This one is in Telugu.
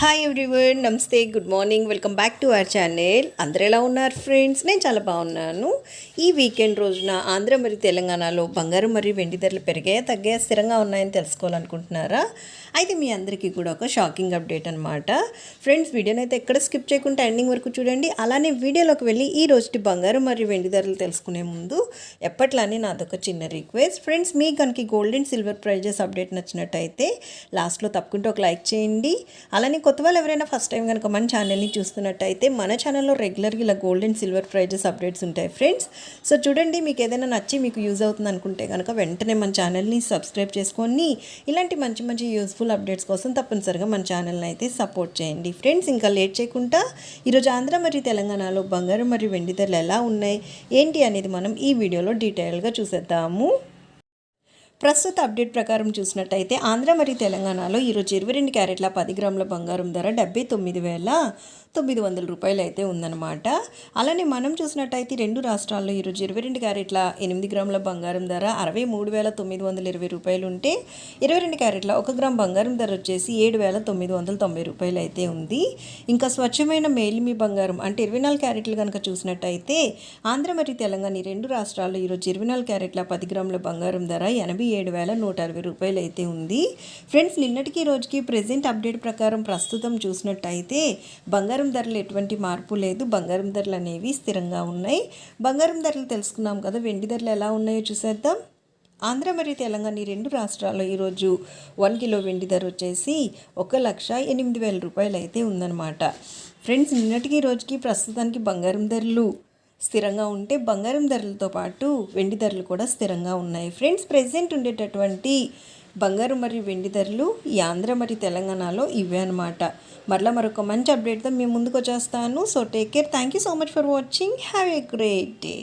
Hi everyone namaste good morning welcome back to our channel అందరు ఎలా ఉన్నారు ఫ్రెండ్స్ నేను చాలా బాగున్నాను. ఈ వీకెండ్ రోజున ఆంధ్ర మరియు తెలంగాణలో బంగారం మరియు వెండి ధరలు పెరిగాయా తగ్గాయా స్థిరంగా ఉన్నాయని తెలుసుకోవాలనుకుంటున్నారా? అయితే మీ అందరికీ కూడా ఒక షాకింగ్ అప్డేట్ అనమాట ఫ్రెండ్స్ వీడియోని అయితే ఎక్కడ స్కిప్ చేయకుండా ఎండింగ్ వరకు చూడండి. అలానే వీడియోలోకి వెళ్ళి ఈ రోజుటి బంగారం మరియు వెండి ధరలు తెలుసుకునే ముందు ఎప్పట్లానే నాదొక చిన్న రిక్వెస్ట్ ఫ్రెండ్స్ మీ కనుక gold and silver prizes update నచ్చినట్టయితే లాస్ట్లో తప్పకుండా ఒక లైక్ చేయండి. అలానే కొత్త వాళ్ళు ఎవరైనా ఫస్ట్ టైం కనుక మన ఛానల్ని చూస్తున్నట్టయితే మన ఛానల్లో రెగ్యులర్గా ఇలా gold and silver prizes updates ఉంటాయి ఫ్రెండ్స్ సో చూడండి మీకు ఏదైనా నచ్చి మీకు యూజ్ అవుతుంది అనుకుంటే కనుక వెంటనే మన ఛానల్ని సబ్స్క్రైబ్ చేసుకొని ఇలాంటి మంచి మంచి యూస్ఫుల్ అప్డేట్స్ కోసం తప్పనిసరిగా మన ఛానల్ని అయితే సపోర్ట్ చేయండి. ఫ్రెండ్స్ ఇంకా లేట్ చేయకుండా ఈరోజు ఆంధ్ర మరియు తెలంగాణలో బంగారం మరియు వెండి ధరలు ఎలా ఉన్నాయి ఏంటి అనేది మనం ఈ వీడియోలో డీటెయిల్గా చూసేద్దాము. ప్రస్తుత అప్డేట్ ప్రకారం చూసినట్టయితే ఆంధ్ర మరియు తెలంగాణలో ఈరోజు ఇరవై రెండు క్యారెట్ల పది గ్రాముల బంగారం ధర డెబ్బై తొమ్మిది వేల తొమ్మిది వందల రూపాయలు అయితే ఉందన్నమాట. అలానే మనం చూసినట్టయితే రెండు రాష్ట్రాల్లో ఈరోజు ఇరవై రెండు క్యారెట్ల ఎనిమిది గ్రాముల బంగారం ధర అరవై మూడు వేల తొమ్మిది వందల ఇరవై రూపాయలు ఉంటే ఇరవై రెండు క్యారెట్ల ఒక గ్రామ్ బంగారం ధర వచ్చేసి ఏడు వేల తొమ్మిది వందల తొంభై రూపాయలు అయితే ఉంది. ఇంకా స్వచ్ఛమైన మేలిమి బంగారం అంటే ఇరవై నాలుగు క్యారెట్లు కనుక చూసినట్టయితే ఆంధ్ర మరియు తెలంగాణ ఈ రెండు రాష్ట్రాల్లో ఈరోజు ఇరవై నాలుగు క్యారెట్ల పది గ్రాముల బంగారం ధర ఎనభై ఏడు వేల నూట అరవై రూపాయలు అయితే ఉంది. ఫ్రెండ్స్ నిన్నటికి రోజుకి ప్రెజెంట్ అప్డేట్ ప్రకారం ప్రస్తుతం చూసినట్టయితే బంగారం ధరలు ఎటువంటి మార్పు లేదు. బంగారం ధరలు అనేవి స్థిరంగా ఉన్నాయి. బంగారం ధరలు తెలుసుకున్నాం కదా వెండి ధరలు ఎలా ఉన్నాయో చూసేద్దాం. ఆంధ్ర మరియు తెలంగాణ ఈ రెండు రాష్ట్రాల్లో ఈరోజు వన్ కిలో వెండి ధర వచ్చేసి ఒక లక్ష ఎనిమిది వేల రూపాయలు అయితే ఉందన్నమాట. ఫ్రెండ్స్ నిన్నటికి రోజుకి ప్రస్తుతానికి బంగారం ధరలు స్థిరంగా ఉంటే బంగారం ధరలతో పాటు వెండి ధరలు కూడా స్థిరంగా ఉన్నాయి. ఫ్రెండ్స్ ప్రెసెంట్ ఉండేటటువంటి బంగారం మరియు వెండి ధరలు ఈ ఆంధ్ర మరియు తెలంగాణలో ఇవే అనమాట మరలా మరొక మంచి అప్డేట్తో మేము ముందుకు వచ్చేస్తాను. So take care thank you so much for watching have a great day